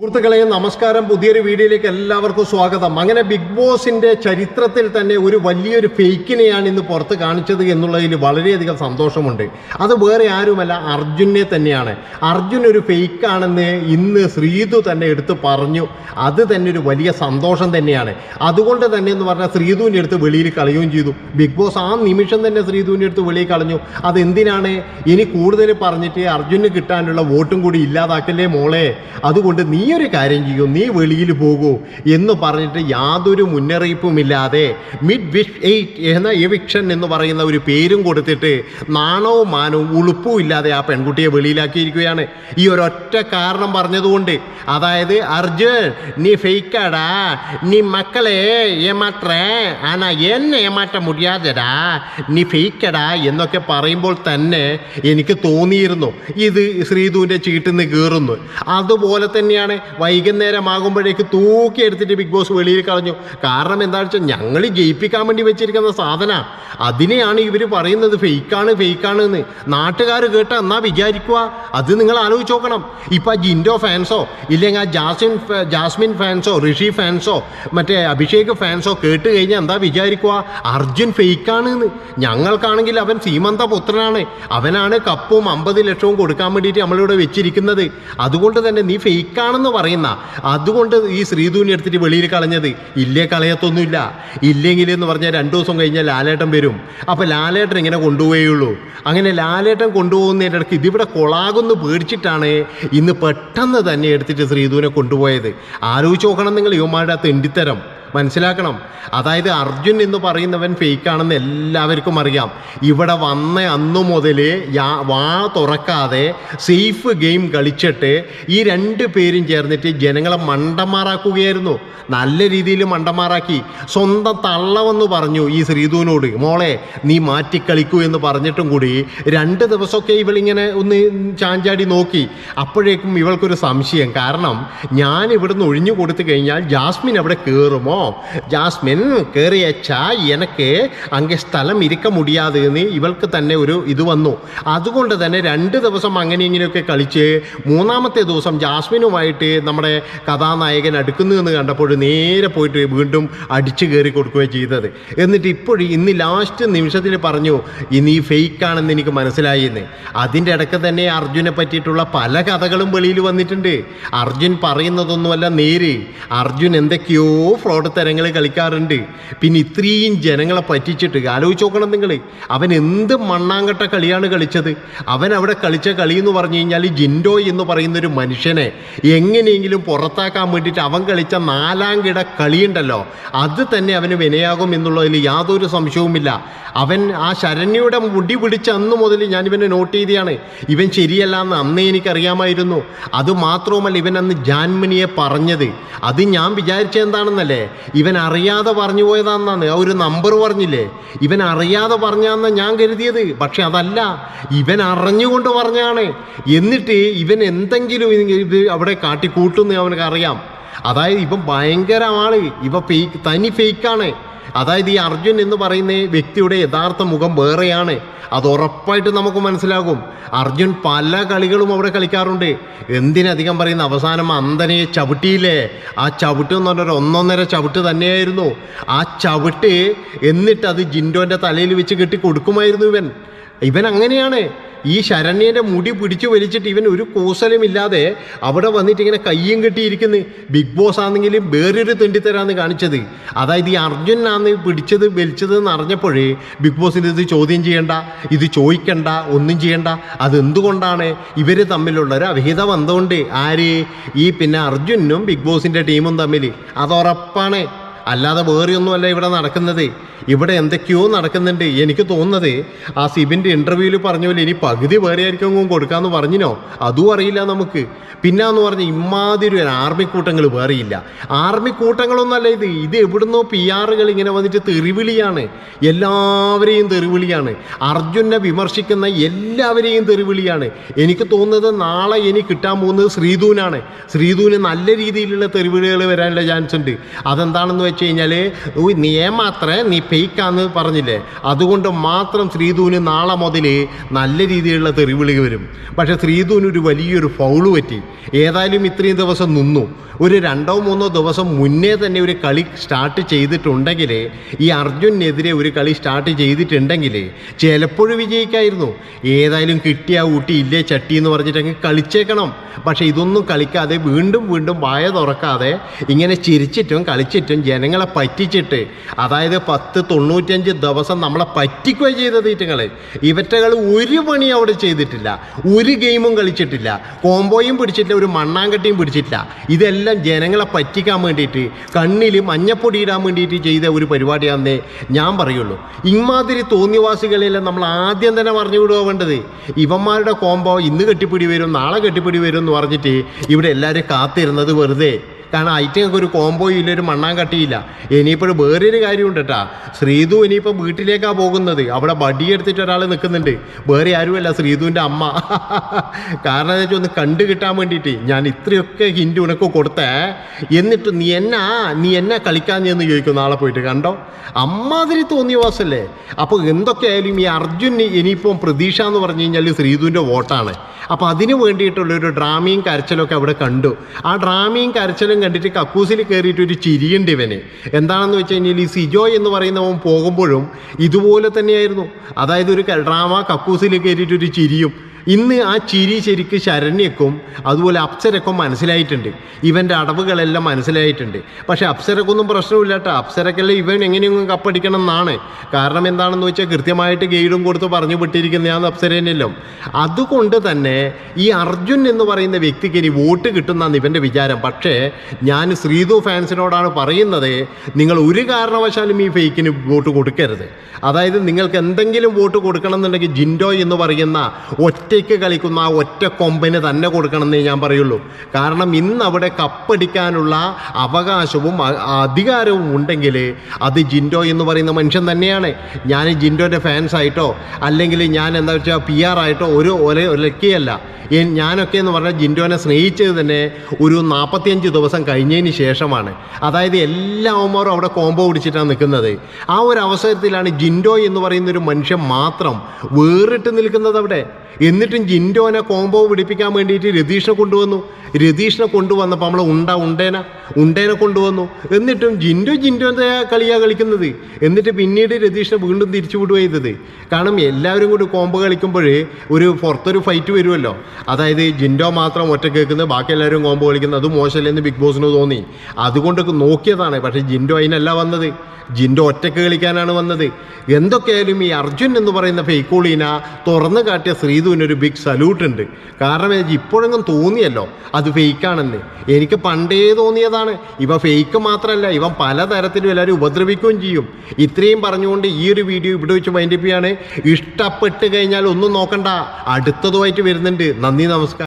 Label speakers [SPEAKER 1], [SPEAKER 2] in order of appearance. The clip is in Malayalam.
[SPEAKER 1] സുഹൃത്തുക്കളെ നമസ്കാരം. പുതിയൊരു വീഡിയോയിലേക്ക് എല്ലാവർക്കും സ്വാഗതം. അങ്ങനെ ബിഗ് ബോസിന്റെ ചരിത്രത്തിൽ തന്നെ ഒരു വലിയൊരു ഫേക്കിനെയാണ് ഇന്ന് പുറത്ത് കാണിച്ചത് എന്നുള്ളതിൽ വളരെയധികം സന്തോഷമുണ്ട്. അത് വേറെ ആരുമല്ല അർജുനെ തന്നെയാണ്. അർജുൻ ഒരു ഫേക്കാണെന്ന് ഇന്ന് ശ്രീതു തന്നെ എടുത്ത് പറഞ്ഞു. അത് തന്നെ ഒരു വലിയ സന്തോഷം തന്നെയാണ്. അതുകൊണ്ട് തന്നെ എന്ന് പറഞ്ഞാൽ ശ്രീതുവിന്റെ അടുത്ത് വെളിയിൽ കളയുകയും ചെയ്തു. ബിഗ് ബോസ് ആ നിമിഷം തന്നെ ശ്രീതുവിന്റെ അടുത്ത് വെളിയിൽ കളഞ്ഞു. അതെന്തിനാണ്? ഇനി കൂടുതൽ പറഞ്ഞിട്ട് അർജുന് കിട്ടാനുള്ള വോട്ടും കൂടി ഇല്ലാതാക്കല്ലേ മോളെ? അതുകൊണ്ട് നീ ഒരു കാര്യം ചെയ്യൂ നീ വെളിയിൽ പോകൂ എന്ന് പറഞ്ഞിട്ട് യാതൊരു മുന്നറിയിപ്പുമില്ലാതെ മിഡ് വിഷ് എയ്റ്റ് എന്ന എവിക്ഷൻ എന്ന് പറയുന്ന ഒരു പേരും കൊടുത്തിട്ട് നാണവും മാനവും ഉളുപ്പും ഇല്ലാതെ ആ പെൺകുട്ടിയെ വെളിയിലാക്കിയിരിക്കുകയാണ്. ഈ ഒരൊറ്റ കാരണം പറഞ്ഞതുകൊണ്ട് അതായത് അർജുൻ നീ ഫെയ്ക്കാടാ നീ മക്കളെ ഏമാത്രേ ആനാ എന്നെ ഏമാറ്റ മുടിയാതെടാ നീ ഫെയ്ക്കടാ എന്നൊക്കെ പറയുമ്പോൾ തന്നെ എനിക്ക് തോന്നിയിരുന്നു. ഇത് ശ്രീധുവിന്റെ ചീട്ടിൽ നിന്ന് കീറുന്നു. അതുപോലെ തന്നെയാണ് വൈകുന്നേരമാകുമ്പോഴേക്ക് തൂക്കി എടുത്തിട്ട് ബിഗ് ബോസ് വെളിയിൽ കളഞ്ഞു. കാരണം എന്താണെന്ന് വെച്ചാൽ ഞങ്ങൾ ജയിപ്പിക്കാൻ വേണ്ടി വെച്ചിരിക്കുന്ന സാധന. അതിനെയാണ് ഇവർ പറയുന്നത് ഫെയ്ക്കാണ് ഫെയ്ക്കാണ് എന്ന് നാട്ടുകാർ കേട്ട എന്നാ വിചാരിക്കുക അത് നിങ്ങൾ ആലോചിച്ച് നോക്കണം. ഇപ്പം ആ ജിൻഡോ ഫാൻസോ ഇല്ലെങ്കിൽ ആ ജാസ്മിൻ ജാസ്മിൻ ഫാൻസോ ഋഷി ഫാൻസോ മറ്റേ അഭിഷേക് ഫാൻസോ കേട്ട് കഴിഞ്ഞാൽ എന്താ വിചാരിക്കുക അർജുൻ ഫെയ്ക്കാണ് എന്ന് ഞങ്ങൾക്കാണെങ്കിൽ അവൻ സീമന്ത പുത്രനാണ്. അവനാണ് കപ്പും അമ്പത് ലക്ഷവും കൊടുക്കാൻ വേണ്ടിയിട്ട് നമ്മളിവിടെ വെച്ചിരിക്കുന്നത്. അതുകൊണ്ട് തന്നെ നീ ഫെയ്ക്കാണെന്ന് പറയുന്ന അതുകൊണ്ട് ഈ ശ്രീധുവിനെ എടുത്തിട്ട് വെളിയിൽ കളഞ്ഞത്. ഇല്ലേ കളയത്തൊന്നുമില്ല. ഇല്ലെങ്കിൽ എന്ന് പറഞ്ഞാൽ രണ്ടു ദിവസം കഴിഞ്ഞാൽ ലാലേട്ടൻ വരും. അപ്പോൾ ലാലേട്ടൻ ഇങ്ങനെ കൊണ്ടുപോയുള്ളൂ. അങ്ങനെ ലാലേട്ടൻ കൊണ്ടുപോകുന്നതിന്റെ ഇടയ്ക്ക് ഇതിവിടെ കൊളാകുന്നു പേടിച്ചിട്ടാണ് ഇന്ന് പെട്ടെന്ന് തന്നെ എടുത്തിട്ട് ശ്രീധൂനെ കൊണ്ടുപോയത്. ആലോചിച്ച് നോക്കണം നിങ്ങൾ യുവമാരുടെ ആ തെണ്ടിത്തരം. മനസ്സിലാക്കണം. അതായത് അർജുൻ എന്ന് പറയുന്നവൻ ഫേക്കാണെന്ന് എല്ലാവർക്കും അറിയാം. ഇവിടെ വന്ന അന്നു മുതൽ വാ തുറക്കാതെ സേഫ് ഗെയിം കളിച്ചിട്ട് ഈ രണ്ട് പേരും ചേർന്നിട്ട് ജനങ്ങളെ മണ്ടന്മാരാക്കുകയായിരുന്നു. നല്ല രീതിയിൽ മണ്ടന്മാരാക്കി. സ്വന്തം തള്ളവെന്ന് പറഞ്ഞു ഈ ശ്രീധുവിനോട്. മോളെ നീ മാറ്റിക്കളിക്കൂ എന്ന് പറഞ്ഞിട്ടും കൂടി രണ്ട് ദിവസമൊക്കെ ഇവളിങ്ങനെ ഒന്ന് ചാഞ്ചാടി നോക്കി. അപ്പോഴേക്കും ഇവൾക്കൊരു സംശയം. കാരണം ഞാൻ ഇവിടുന്ന് ഒഴിഞ്ഞു കൊടുത്തു കഴിഞ്ഞാൽ ജാസ്മിൻ അവിടെ കയറുമോ ജാസ്മിൻ കയറിയച്ചാ എനിക്ക് അങ്ങ് സ്ഥലം ഇരിക്ക മുടിയാതെ എന്ന് ഇവൾക്ക് തന്നെ ഒരു ഇത് വന്നു. അതുകൊണ്ട് തന്നെ രണ്ട് ദിവസം അങ്ങനെ ഇങ്ങനെയൊക്കെ കളിച്ച് മൂന്നാമത്തെ ദിവസം ജാസ്മിനുമായിട്ട് നമ്മുടെ കഥാനായകൻ അടുക്കുന്നു എന്ന് കണ്ടപ്പോൾ നേരെ പോയിട്ട് വീണ്ടും അടിച്ചു കയറി കൊടുക്കുകയും ചെയ്തത്. എന്നിട്ട് ഇപ്പോഴും ഇന്ന് ലാസ്റ്റ് നിമിഷത്തിൽ പറഞ്ഞു ഇനി ഫേക്കാണെന്ന് എനിക്ക് മനസ്സിലായിന്ന് അതിന്റെ ഇടയ്ക്ക് തന്നെ അർജുനെ പറ്റിയിട്ടുള്ള പല കഥകളും വെളിയിൽ വന്നിട്ടുണ്ട്. അർജുൻ പറയുന്നതൊന്നുമല്ല നേര്. അർജുൻ എന്തൊക്കെയോ ഫ്രോഡ് തരങ്ങൾ കളിക്കാറുണ്ട്. പിന്നെ ഇത്രയും ജനങ്ങളെ പറ്റിച്ചിട്ട് ആലോചിച്ച് നോക്കണം നിങ്ങൾ. അവൻ എന്ത് മണ്ണാങ്കട്ട കളിയാണ് കളിച്ചത്? അവൻ അവിടെ കളിച്ച കളി എന്ന് പറഞ്ഞു കഴിഞ്ഞാൽ ജിൻഡോ എന്ന് പറയുന്ന ഒരു മനുഷ്യനെ എങ്ങനെയെങ്കിലും പുറത്താക്കാൻ വേണ്ടിയിട്ട് അവൻ കളിച്ച നാലാം കിട കളിയുണ്ടല്ലോ. അത് തന്നെ അവന് വിനയാകും എന്നുള്ളതിൽ യാതൊരു സംശയവുമില്ല. അവൻ ആ ശരണ്യയുടെ മുടി പിടിച്ച അന്ന് മുതൽ ഞാൻ ഇവനെ നോട്ട് ചെയ്തതാണ്. ഇവൻ ശരിയല്ല എന്ന് അന്നേ എനിക്കറിയാമായിരുന്നു. അത് മാത്രവുമല്ല ഇവൻ അന്ന് ജാൻമനിയെ പറഞ്ഞത്. അത് ഞാൻ വിചാരിച്ച എന്താണെന്നല്ലേ? ഇവൻ അറിയാതെ പറഞ്ഞു പോയതാണെന്നാണ് ആ ഒരു നമ്പർ പറഞ്ഞില്ലേ? ഇവൻ അറിയാതെ പറഞ്ഞാന്ന് ഞാൻ കരുതിയത്. പക്ഷെ അതല്ല ഇവൻ അറിഞ്ഞുകൊണ്ട് പറഞ്ഞാണ്. എന്നിട്ട് ഇവൻ എന്തെങ്കിലും ഇത് അവിടെ കാട്ടിക്കൂട്ടുന്നു അവനക്ക് അറിയാം. അതായത് ഇവൻ ഭയങ്കരമാണ് ഇവ ഫേക്ക് തനി ഫേക്കാണ് അതായത് ഈ അർജുൻ എന്ന് പറയുന്ന വ്യക്തിയുടെ യഥാർത്ഥ മുഖം വേറെയാണ്. അത് ഉറപ്പായിട്ട് നമുക്ക് മനസ്സിലാകും. അർജുൻ പല കളികളും അവിടെ കളിക്കാറുണ്ട്. എന്തിനധികം പറയുന്ന അവസാനം അന്തനെ ചവിട്ടിയില്ലേ? ആ ചവിട്ട് എന്ന് പറഞ്ഞാൽ ഒന്നൊന്നര ചവിട്ട് തന്നെയായിരുന്നു. ആ ചവിട്ട് എന്നിട്ട് അത് ജിൻഡോന്റെ തലയിൽ വെച്ച് കെട്ടി കൊടുക്കുമായിരുന്നു ഇവൻ. ഇവൻ അങ്ങനെയാണ്. ഈ ശരണ്യന്റെ മുടി പിടിച്ചു വലിച്ചിട്ട് ഇവൻ ഒരു കൂസലുമില്ലാതെ അവിടെ വന്നിട്ട് ഇങ്ങനെ കയ്യും കെട്ടിയിരിക്കുന്നു. ബിഗ് ബോസ് ആണെങ്കിലും വേറൊരു തെണ്ടിത്തരാന്ന് കാണിച്ചത്. അതായത് ഈ അർജുനാന്ന് പിടിച്ചത് വലിച്ചത് എന്ന് അറിഞ്ഞപ്പോഴേ ബിഗ് ബോസിന് ഇത് ചോദ്യം ചെയ്യണ്ട ഇത് ചോദിക്കണ്ട ഒന്നും ചെയ്യണ്ട. അതെന്തുകൊണ്ടാണ് ഇവർ തമ്മിലുള്ള ഒരു അവിഹിത ബന്ധമുണ്ട്? ആര്? ഈ പിന്നെ അർജുനും ബിഗ് ബോസിന്റെ ടീമും തമ്മിൽ അതുറപ്പാണ്. അല്ലാതെ വേറെയൊന്നുമല്ല ഇവിടെ നടക്കുന്നത്. ഇവിടെ എന്തൊക്കെയോ നടക്കുന്നുണ്ട്. എനിക്ക് തോന്നുന്നത് ആ സിബിന്റെ ഇന്റർവ്യൂവിൽ പറഞ്ഞ പോലെ ഇനി പകുതി വേറെ ആയിരിക്കും കൊടുക്കാമെന്ന് പറഞ്ഞിനോ? അതും അറിയില്ല നമുക്ക്. പിന്നെ എന്ന് പറഞ്ഞ ഇമാതിരി ഒരു ആർമി കൂട്ടങ്ങൾ വേറെയില്ല ആർമി കൂട്ടങ്ങളൊന്നല്ല ഇത്. ഇത് എവിടുന്നോ പി ആറുകൾ ഇങ്ങനെ വന്നിട്ട് തെറിവിളിയാണ്. എല്ലാവരെയും തെറിവിളിയാണ്. അർജുനെ വിമർശിക്കുന്ന എല്ലാവരെയും തെറിവിളിയാണ്. എനിക്ക് തോന്നുന്നത് നാളെ ഇനി കിട്ടാൻ പോകുന്നത് ശ്രീധൂനാണ്. ശ്രീധൂന് നല്ല രീതിയിലുള്ള തെറിവിളികൾ വരാനുള്ള ചാൻസ് ഉണ്ട്. അതെന്താണെന്ന് വെച്ചാൽ വെച്ച് കഴിഞ്ഞാൽ നീ ഏമാത്രേ? നീ പെയ്ക്കാന്ന് പറഞ്ഞില്ലേ? അതുകൊണ്ട് മാത്രം ശ്രീധുവിന് നാളെ മുതൽ നല്ല രീതിയിലുള്ള തെറിവിളി വരും. പക്ഷേ ശ്രീധുവിന് ഒരു വലിയൊരു ഫൗൾ പറ്റി. ഏതായാലും ഇത്രയും ദിവസം നിന്നു. ഒരു രണ്ടോ മൂന്നോ ദിവസം മുന്നേ തന്നെ ഒരു കളി സ്റ്റാർട്ട് ചെയ്തിട്ടുണ്ടെങ്കിൽ ഈ അർജുനെതിരെ ഒരു കളി സ്റ്റാർട്ട് ചെയ്തിട്ടുണ്ടെങ്കിൽ ചിലപ്പോഴും വിജയിക്കായിരുന്നു. ഏതായാലും കിട്ടിയ ഊട്ടി ഇല്ലേ ചട്ടി എന്ന് പറഞ്ഞിട്ട് അങ്ങ് കളിച്ചേക്കണം. പക്ഷേ ഇതൊന്നും കളിക്കാതെ വീണ്ടും വീണ്ടും വായ തുറക്കാതെ ഇങ്ങനെ ചിരിച്ചിട്ടും കളിച്ചിട്ടും ജനങ്ങളെ പറ്റിച്ചിട്ട് അതായത് പത്ത് തൊണ്ണൂറ്റഞ്ച് ദിവസം നമ്മളെ പറ്റിക്കുക ചെയ്തത് ഇറ്റങ്ങൾ ഇവറ്റകൾ ഒരു പണി അവിടെ ചെയ്തിട്ടില്ല. ഒരു ഗെയിമും കളിച്ചിട്ടില്ല. കോംബോയും പിടിച്ചിട്ടില്ല ഒരു മണ്ണാങ്കട്ടിയും പിടിച്ചിട്ടില്ല. ഇതെല്ലാം ജനങ്ങളെ പറ്റിക്കാൻ വേണ്ടിയിട്ട് കണ്ണിൽ മഞ്ഞപ്പൊടി ഇടാൻ വേണ്ടിയിട്ട് ചെയ്ത ഒരു പരിപാടിയാണെന്നേ ഞാൻ പറയുള്ളൂ. ഇമാതിരി തോന്നിവാസികളെല്ലാം നമ്മൾ ആദ്യം തന്നെ പറഞ്ഞു വിടുക വേണ്ടത്. ഇവന്മാരുടെ കോംബോ ഇന്ന് കെട്ടിപ്പിടി വരും നാളെ കെട്ടിപ്പിടി വരും എന്ന് പറഞ്ഞിട്ട് ഇവിടെ എല്ലാവരും കാത്തിരുന്നത് വെറുതെ. കാരണം ഐറ്റങ്ങൾക്ക് ഒരു കോംബോ ഇല്ല ഒരു മണ്ണാൻ കട്ടിയില്ല. ഇനിയിപ്പോൾ വേറൊരു കാര്യമുണ്ട് കേട്ടാ ശ്രീതു ഇനിയിപ്പോൾ വീട്ടിലേക്കാണ് പോകുന്നത്. അവിടെ ബടിയെടുത്തിട്ട് ഒരാൾ നിൽക്കുന്നുണ്ട്. വേറെ ആരുമല്ല ശ്രീതുവിന്റെ അമ്മ. കാരണം എന്താ വെച്ചാൽ ഒന്ന് കണ്ടു കിട്ടാൻ വേണ്ടിയിട്ട് ഞാൻ ഇത്രയൊക്കെ ഹിൻഡ് ഉനക്ക് കൊടുത്തേ. എന്നിട്ട് നീ എന്നാ നീ എന്നാ കളിക്കാൻ എന്ന് ചോദിക്കും നാളെ പോയിട്ട് കണ്ടോ? അമ്മാതിരി തോന്നിയ വാസല്ലേ. അപ്പോൾ എന്തൊക്കെയായാലും ഈ അർജുൻ ഇനിയിപ്പം പ്രതീക്ഷ എന്ന് പറഞ്ഞു കഴിഞ്ഞാൽ ശ്രീതുവിന്റെ വോട്ടാണ്. അപ്പോൾ അതിന് വേണ്ടിയിട്ടുള്ള ഒരു ഡ്രാമയും കരച്ചിലൊക്കെ അവിടെ കണ്ടു. ആ ഡ്രാമയും കരച്ചിലും കണ്ടിട്ട് കക്കൂസിൽ കയറിയിട്ട് ഒരു ചിരിയുണ്ട് ഇവന്. എന്താണെന്ന് വെച്ച് കഴിഞ്ഞാൽ ഈ സിജോ എന്ന് പറയുന്നവൻ പോകുമ്പോഴും ഇതുപോലെ തന്നെയായിരുന്നു. അതായത് ഒരു ഡ്രാമ കക്കൂസിൽ കയറിയിട്ട് ഒരു ചിരിയും ഇന്ന് ആ ചിരി ശരിക്ക് ശരണ്യക്കും അതുപോലെ അപ്സരക്കും മനസ്സിലായിട്ടുണ്ട്. ഇവന്റെ അടവുകളെല്ലാം മനസ്സിലായിട്ടുണ്ട്. പക്ഷേ അപ്സരക്കൊന്നും പ്രശ്നമില്ല കേട്ടോ അപ്സരക്കെല്ലാം ഇവൻ എങ്ങനെയെങ്കിലും കപ്പടിക്കണം എന്നാണ് കാരണം എന്താണെന്ന് വെച്ചാൽ കൃത്യമായിട്ട് ഗൈഡും കൊടുത്ത് പറഞ്ഞു വിട്ടിരിക്കുന്നതാണ് അപ്സരേനെല്ലാം. അതുകൊണ്ട് തന്നെ ഈ അർജുൻ എന്ന് പറയുന്ന വ്യക്തിക്ക് ഇനി വോട്ട് കിട്ടുന്നതാണ് ഇവന്റെ വിചാരം. പക്ഷേ ഞാൻ ശ്രീതു ഫാൻസിനോടാണ് പറയുന്നത് നിങ്ങൾ ഒരു കാരണവശാലും ഈ ഫേക്കിന് വോട്ട് കൊടുക്കരുത്. അതായത് നിങ്ങൾക്ക് എന്തെങ്കിലും വോട്ട് കൊടുക്കണം എന്നുണ്ടെങ്കിൽ ജിൻഡോ എന്ന് പറയുന്ന ഒറ്റയ്ക്ക് കളിക്കുന്ന ആ ഒറ്റ കൊമ്പന് തന്നെ കൊടുക്കണമെന്നേ ഞാൻ പറയുള്ളൂ. കാരണം ഇന്ന് അവിടെ കപ്പടിക്കാനുള്ള അവകാശവും അധികാരവും ഉണ്ടെങ്കിൽ അത് ജിൻഡോ എന്ന് പറയുന്ന മനുഷ്യൻ തന്നെയാണ്. ഞാൻ ജിൻഡോന്റെ ഫാൻസായിട്ടോ അല്ലെങ്കിൽ ഞാൻ എന്താ വെച്ചാൽ പി ആർ ആയിട്ടോ ഒരു ഒരേ ഒരക്കിയല്ല. ഞാനൊക്കെ എന്ന് പറഞ്ഞാൽ ജിൻഡോനെ സ്നേഹിച്ചത് തന്നെ ഒരു നാൽപ്പത്തിയഞ്ച് ദിവസം കഴിഞ്ഞതിന് ശേഷമാണ്. അതായത് എല്ലാ അവിടെ കോമ്പോ പിടിച്ചിട്ടാണ് നിൽക്കുന്നത്. ആ ഒരു അവസരത്തിലാണ് ജിൻഡോ എന്ന് പറയുന്ന ഒരു മനുഷ്യൻ മാത്രം വേറിട്ട് നിൽക്കുന്നത് അവിടെ. എന്നിട്ടും ജിൻഡോനെ കോംബോ പിടിപ്പിക്കാൻ വേണ്ടിയിട്ട് രതീഷിനെ കൊണ്ടുവന്നു. രതീഷിനെ കൊണ്ടുവന്നപ്പോൾ നമ്മൾ ഉണ്ട ഉണ്ടേന ഉണ്ടേനെ കൊണ്ടുവന്നു. എന്നിട്ടും ജിൻഡോ ജിൻഡോന്റെ കളിയാണ് കളിക്കുന്നത്. എന്നിട്ട് പിന്നീട് രതീഷിനെ വീണ്ടും തിരിച്ചു വിടുക ചെയ്തത്. കാരണം എല്ലാവരും കൂടി കോംബോ കളിക്കുമ്പോൾ ഒരു പുറത്തൊരു ഫൈറ്റ് വരുമല്ലോ അതായത് ജിൻഡോ മാത്രം ഒറ്റ കേൾക്കുന്നത് ബാക്കി എല്ലാവരും കോംബോ കളിക്കുന്നത്. അത് മോശമല്ലെന്ന് ബിഗ് ബോസിന് തോന്നി. അതുകൊണ്ട് നോക്കിയതാണ്. പക്ഷേ ജിൻഡോ അതിനല്ല വന്നത്. ജിൻഡോ ഒറ്റയ്ക്ക് കളിക്കാനാണ് വന്നത്. എന്തൊക്കെയായാലും ഈ അർജുൻ എന്ന് പറയുന്ന ഫേക്കോളീന തുറന്നു കാട്ടിയ ശ്രീധുവിന് ഒരു ബിഗ് സല്യൂട്ട് ഉണ്ട്. കാരണം ഇപ്പോഴെങ്കിലും തോന്നിയല്ലോ അത് ഫേക്കാണെന്ന് എനിക്ക് പണ്ടേ തോന്നിയതാണ് ഇവ ഫേക്ക് മാത്രമല്ല ഇവൻ പലതരത്തിലും എല്ലാവരും ഉപദ്രവിക്കുകയും ചെയ്യും. ഇത്രയും പറഞ്ഞുകൊണ്ട് ഈ ഒരു വീഡിയോ ഇവിടെ വെച്ച് മൈൻഡിപ്പിയാണ് ഇഷ്ടപ്പെട്ട് കഴിഞ്ഞാൽ ഒന്നും നോക്കണ്ട. അടുത്തതുമായിട്ട് വരുന്നുണ്ട്. നന്ദി നമസ്കാരം.